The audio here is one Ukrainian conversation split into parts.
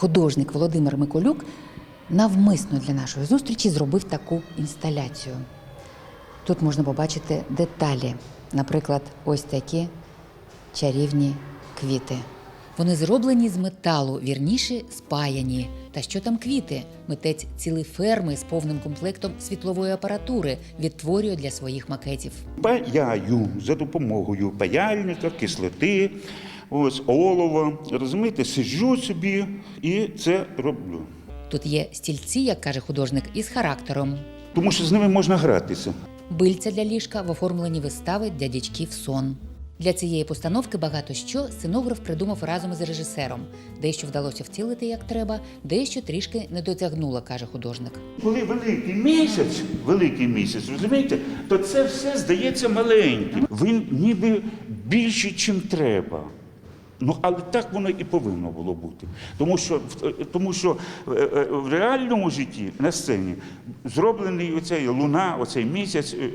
Художник Володимир Миколюк навмисно для нашої зустрічі зробив таку інсталяцію. Тут можна побачити деталі, наприклад, ось такі чарівні квіти. Вони зроблені з металу, вірніше спаяні. Та що там квіти? Митець цілі ферми з повним комплектом світлової апаратури відтворює для своїх макетів. Паяю за допомогою паяльника, кислоти, ось олова. Розумієте, сиджу собі і це роблю. Тут є стільці, як каже художник, із характером. Тому що з ними можна гратися. Бильця для ліжка в оформленні вистави для дядьків сон. Для цієї постановки багато що сценограф придумав разом із режисером. Дещо вдалося втілити як треба, дещо трішки не дотягнуло, каже художник. Коли великий місяць, великий місяць, розумієте, то це все здається маленьким. Він ніби більше, чим треба. Ну, але так воно і повинно було бути. Тому що, в- тому що е, е, в реальному житті на сцені зроблений оцей луна, оцей місяць, е, е,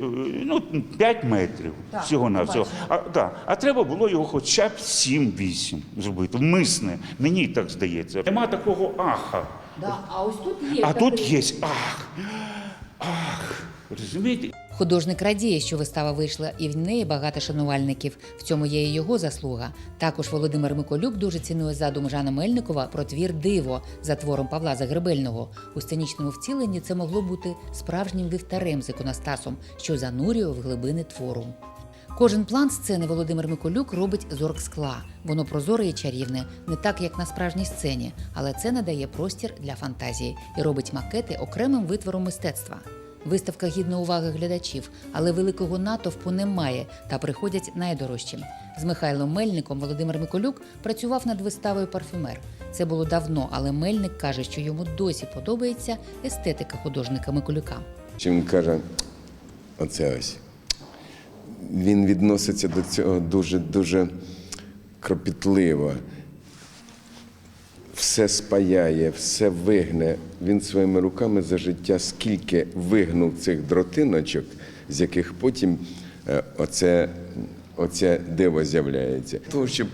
ну, 5 метрів всього на всього. А, да. а треба було його хоча б 7-8 зробити. Вмисне. Мені так здається. Нема такого аха. а ось тут є. А тут є ах, ах. Розумієте? Художник радіє, що вистава вийшла, і в неї багато шанувальників. В цьому є і його заслуга. Також Володимир Миколюк дуже цінує задум Жана Мельникова про твір Диво за твором Павла Загребельного. У сценічному втіленні це могло бути справжнім вівтарем з іконостасом, що занурює в глибини твору. Кожен план сцени Володимир Миколюк робить з оргскла. Воно прозоре і чарівне, не так як на справжній сцені, але це надає простір для фантазії і робить макети окремим витвором мистецтва. Виставка гідна уваги глядачів, але великого натовпу немає та приходять найдорожчі. З Михайлом Мельником Володимир Миколюк працював над виставою Парфюмер. Це було давно, але Мельник каже, що йому досі подобається естетика художника Миколюка. Чи він каже, оце ось. Він відноситься до цього дуже дуже кропітливо. Все спаяє, все вигне. Він своїми руками за життя скільки вигнув цих дротиночок, з яких потім е, оце, оце диво з'являється. Тому щоб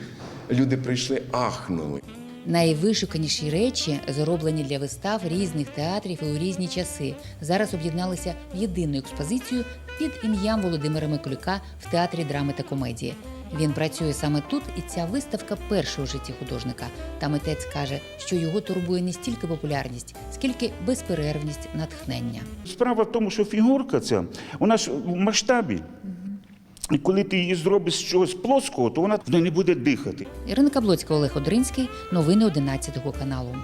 люди прийшли, ахнули. Найвишуканіші речі, зроблені для вистав різних театрів і у різні часи, зараз об'єдналися в єдину експозицію під ім'ям Володимира Миколюка в театрі драми та комедії. Він працює саме тут, і ця виставка перша у житті художника. Та митець каже, що його турбує не стільки популярність, скільки безперервність натхнення. Справа в тому, що фігурка ця, вона ж в масштабі. І коли ти її зробиш з чогось плоского, то вона не буде дихати. Ірина Каблоцька, Олег Одринський. Новини 11 каналу.